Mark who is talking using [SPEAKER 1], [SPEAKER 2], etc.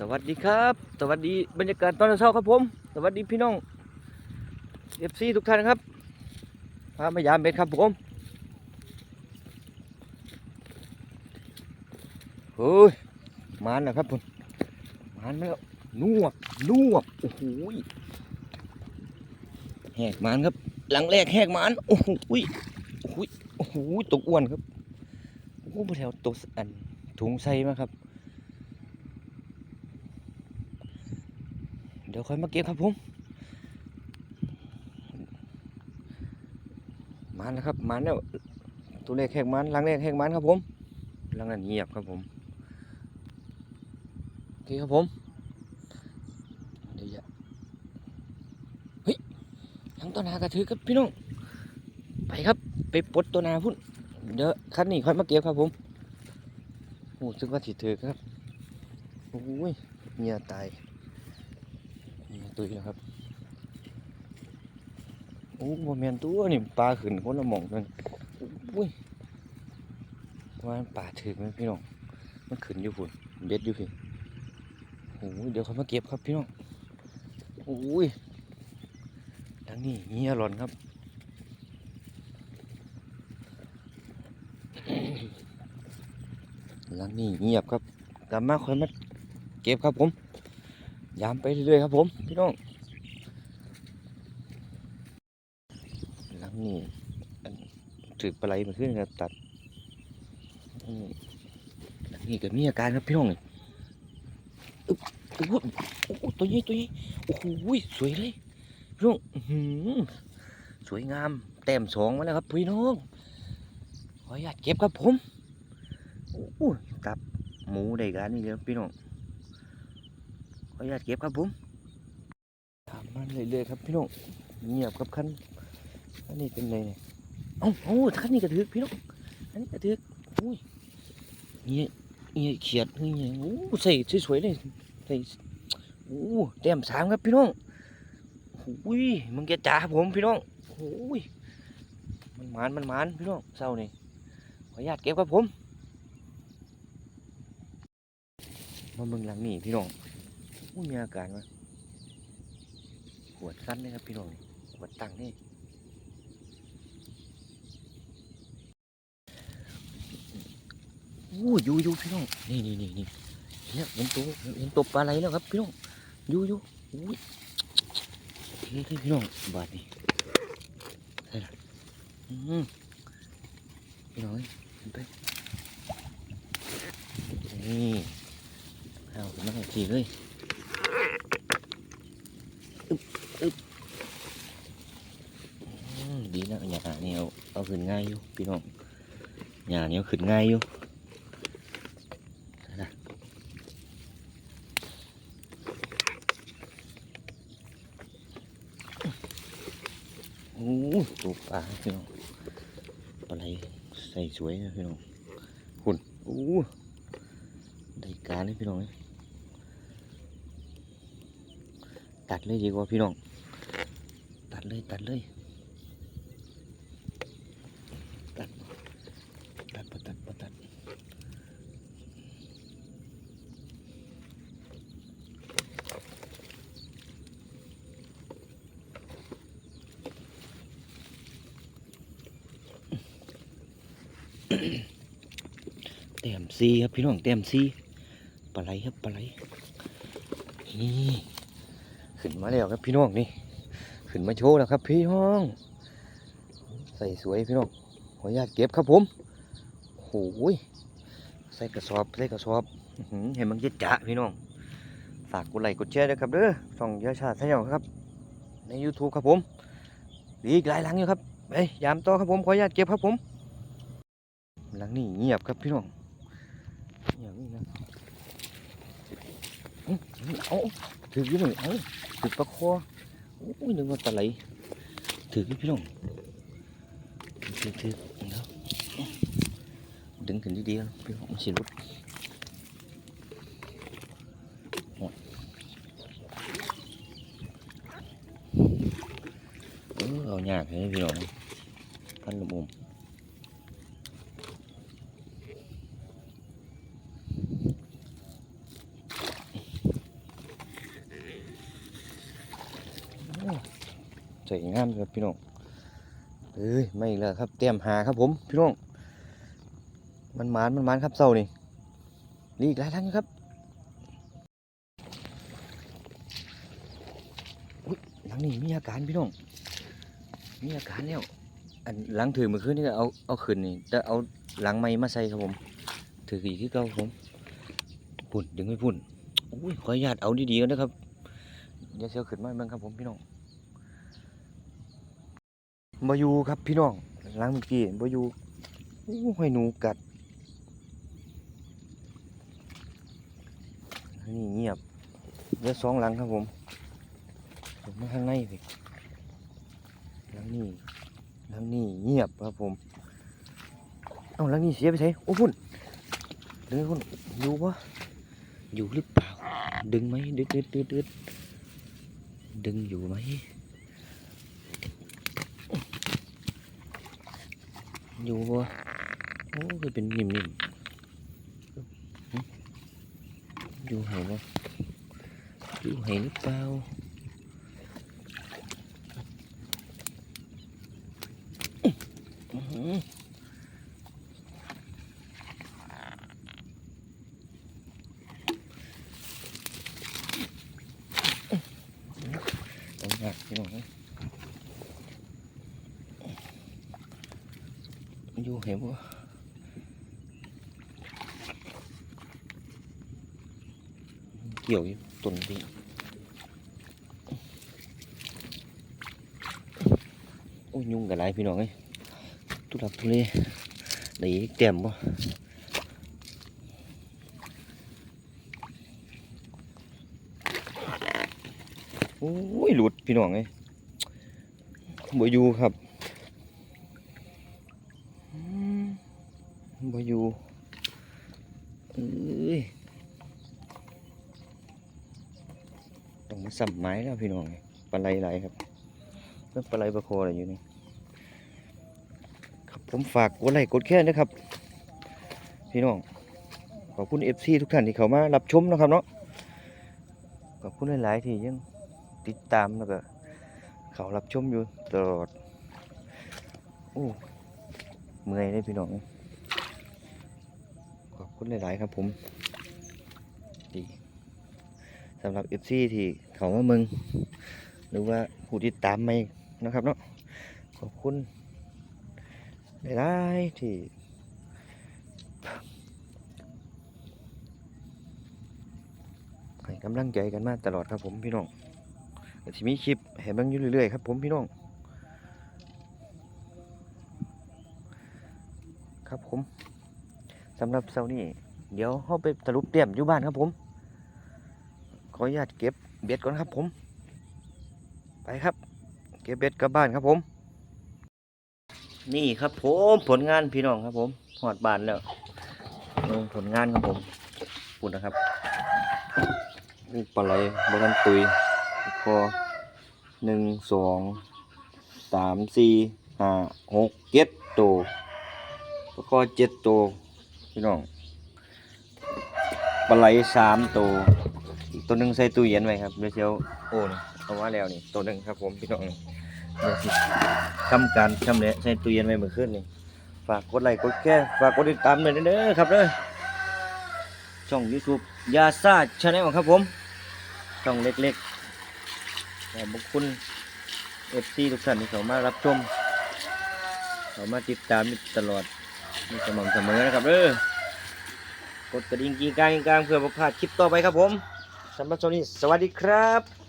[SPEAKER 1] สวัสดีครับ สวัสดีบรรยากาศตอนเช้าครับผม สวัสดีพี่น้องเอฟซีทุกท่านครับพามายามเบ็ดครับผมเฮ้ยมานนะครับผมมานแล้วนวบนวบโอ้โหแหกมานครับ หลังแรกแหกมานโอ้โหโอ้โหโอ้โหตกอ้วนครับโอ้โหแถวตกอันถุงใส่มาครับ เดี๋ยวค่อยมาเก็บครับผมมันนะครับมันแล้วตัวเลขแหกมันลังเลขแหกมันครับผมลังนั้นเงียบครับผมโอเคครับผมเดี๋ยวเฮ้ยยังตัวนากระถือครับพี่น้องไปครับไปปลดตัวนาพุ่นเดี๋ยวคันนี้ค่อยมาเก็บครับผมโอ้ซึ่งว่าถิถือครับโอ้ยเงียตาย ตุยแล้วครับโอ้บแมนตัวนี่ปลาขึ้นคนละหม่องกันอุ้ยว่าปลาถึกไหมพี่น้องมันขึ้นอยู่พุ่นเบ็ดอยู่พี่โอ้เดี๋ยวเขามาเก็บครับพี่น้องโอ้ยทางนี้เงียหลอนครับหลังนี้เงียบครับกลับมาค่อยมาเก็บครับผม ยามไปเรื่อยๆครับผมพี่น้องหลังนี้อันถือปลาไหลมาขึ้นครับตัดหลังนี้ก็มีอาการครับพี่น้องอึ๊บโอ้โหตัวนี้ตัวนี้โอ้โหสวยเลยพี่น้องสวยงามแต้มสองมาแล้วครับพี่น้องขออนุญาตเก็บครับผมโอ้ตับหมูได้การนี่ครับพี่น้อง ขออนุญาตเก็บครับผมทำมันเรื่อยๆครับพี่น้องเงียบครับคันอันนี้เป็นไงเนี่ยเอ้าเอ้าคันนี้กระถึกพี่น้องอันนี้กระถึกอุ้ยเงี้ยเงี้ยเขียดเงี้ยโอ้ใส่สวยๆเลยใส่โอ้แต้มสามครับพี่น้องอุ้ยมึงแกจ๋าครับผมพี่น้องโอ้ยมันหมานมันหมานพี่น้องเศร้านี่ขออนุญาตเก็บครับผมมาเมืองหลังนี่พี่น้อง อุ้ยมีอาการวะขวดสั้นเลยครับพี่น้องขวดตังนี่อู้อยู่อยู่พี่น้องนี่นี่นี่นี่เนี่ยเห็นตัวเห็นตัวปลาไหลแล้วครับพี่น้องอยู่อยู่อุ้ยเฮ้ยพี่น้องบาดนี่ใช่ละอืมพี่น้องเอ้ยเห็นไปนี่เอาน้ำจีเลย อืมดีนะหยา เอาขึ้นง่ายอยู่พี่น้องหยาเนี่ยขึ้นง่ายอยู่นะโอ้ตัวปลาพี่น้องปลาไหลใส่สวยนะพี่น้องหุ่นโอ้ได้การเลยพี่น้องตัดเลยดีกว่าพี่น้อง ตัดเลยตัดเลย ตัดตัดปะตัดปะตัด แต้มซีครับพี่น้องแต้มซีปลาไหลครับปลาไหลนี่ขึ้นมาแล้วครับพี่น้องนี่ขึ้นมาโชว์แล้วครับ พี่น้อง ใส่สวยพี่น้องขออนุญาตเก็บครับผมโอ้ยใส่กระสอบใส่กระสอบเห็นมันจะจะพี่น้องฝากกดไลค์กดแชร์ด้วยครับเด้อช่องยาชาติแนลครับ ใน YouTube ครับผมมีอีกหลายหลังอยู่ครับไปยามต่อครับผมขออนุญาตเก็บครับผม หลังนี้เงียบครับพี่น้องเงียบนี่นะอื้อเอาถืออยู่หนึ่งเอาถือปลาคอโอ้ยนึกว่าปลาไหลถืออยู่พี่น้องถือถือเดี๋ยวดึงขึ้นดีๆนะพี่น้องมันสิลุกโอ้ยเออเอายากให้พี่น้องพันลมอม สวยงามครับพี่น้องเอ้ยไม่อีกแล้วครับเตรียมหาครับผมพี่น้องมันมานมันมานครับเศร้านี่นี่อีกหลายทั้งครับอุ๊ยหลังนี้มีอาการพี่น้องมีอาการแล้วอันหลังถือมื่อคืนนี่ก็เอาเอาขึ้นนี่จะเอาหลังไม้มาใส่ครับผม ถืออีกที่เก่าผมพุ่นดึงไม่พุ่นอุ้ยขออนุญาตเอาดีๆกันนะครับเดี๋ยวเสียวขึ้นมาเบิ่งครับผมพี่น้อง มาอยู่ครับพี่น้องหลังเมื่อกี้มาอยู่โอ้ให้หนูกัดนี่เงียบเหลือสองหลังครับผมผมมาข้างในพี่หลังนี้หลังนี้เงียบครับผมเอาหลังนี้เสียไปใช่โอ้พุ่นดึงพุ่นอยู่ปะอยู่หรือเปล่า ดึงไหมดึดดึดดึดดึงอยู่ไหม อยู่บ่โอ้คือเป็นนิ่มๆอยู่ไหนบ่อยู่ไหนหรือเปล่าอื้อหือต้องหักพี่น้องเอ้ย อยู่ไหนบ่เกี่ยวอยู่ต้นนี้โอ้ยุ่งกับไรพี่น้องเอ้ยทุลักทุเลได้อีกเต็มบ่โอ้ยหลุดพี่น้องเอ้ยบ่อยู่ครับ อืมบ่อยู่เอ้ย ต้องมาสับไม้แล้วพี่น้องปลาไหลไหลครับเพิ่งปลาไหลปลาโคอะไรอยู่นี่ครับผมฝากกดไลค์กดแค่นะครับ พี่น้องขอบคุณเอฟซีทุกท่านที่เข้ามารับชมนะครับเนาะขอบคุณหลาย ๆ ที่ยังติดตามแล้วก็เขารับชมอยู่ตลอดโอ้เมื่อยเลยพี่น้องขอบคุณหลาย ๆ ครับผม สำหรับ FC ที่เขามาเมึงหรือว่าผู้ที่ตามไม่นะครับเนาะขอบคุณหลายๆที่ให้กำลังใจกันมาตลอดครับผมพี่น้องก็สิมีคลิปให้เบิ่งอยู่เรื่อยๆครับผมพี่น้อง ครับผมสำหรับเสานี้เดี๋ยวเข้าไปสรุปเตรียมอยู่บ้านครับผม ขออนุญาตเก็บเบ็ดก่อนครับผม ไปครับ เก็บเบ็ดกลับบ้านครับผม นี่ครับผมผลงานพี่น้องครับผมหอดบานแล้วเบิ่งผลงานครับผมปุ่นนะครับนี่ปลาไหลบกันตุยพอหนึ่งสองสามสี่ห้าหกเจ็ดตัวแล้วก็เจ็ดตัวพี่น้องปลาไหลสามตัว ตัวหนึ่งใส่ตู้เย็นไว้ครับเดี๋ยวเชียวโอ้นี่เอาว่าแล้วนี่ตัวหนึ่งครับผมพี่น้องนี่เดี๋ยวสิทำการชำแหละใส่ตู้เย็นไว้เมื่อคืนนี่ฝากกดไลค์กดแค่ฝากกดติดตามหน่อยเด้อครับเด้อช่อง YouTube ยาซาชาแนลครับผม ช่องเล็กๆขอบคุณเอฟซีทุกท่านที่เข้ามารับชมเขามาติดตามตลอดมีสม่ำเสมอนะครับเด้อกดกระดิ่งกีกลางกีกลางเพื่อบ่พลาดคลิปต่อไปครับผม สำหรับช่วงนี้สวัสดีครับ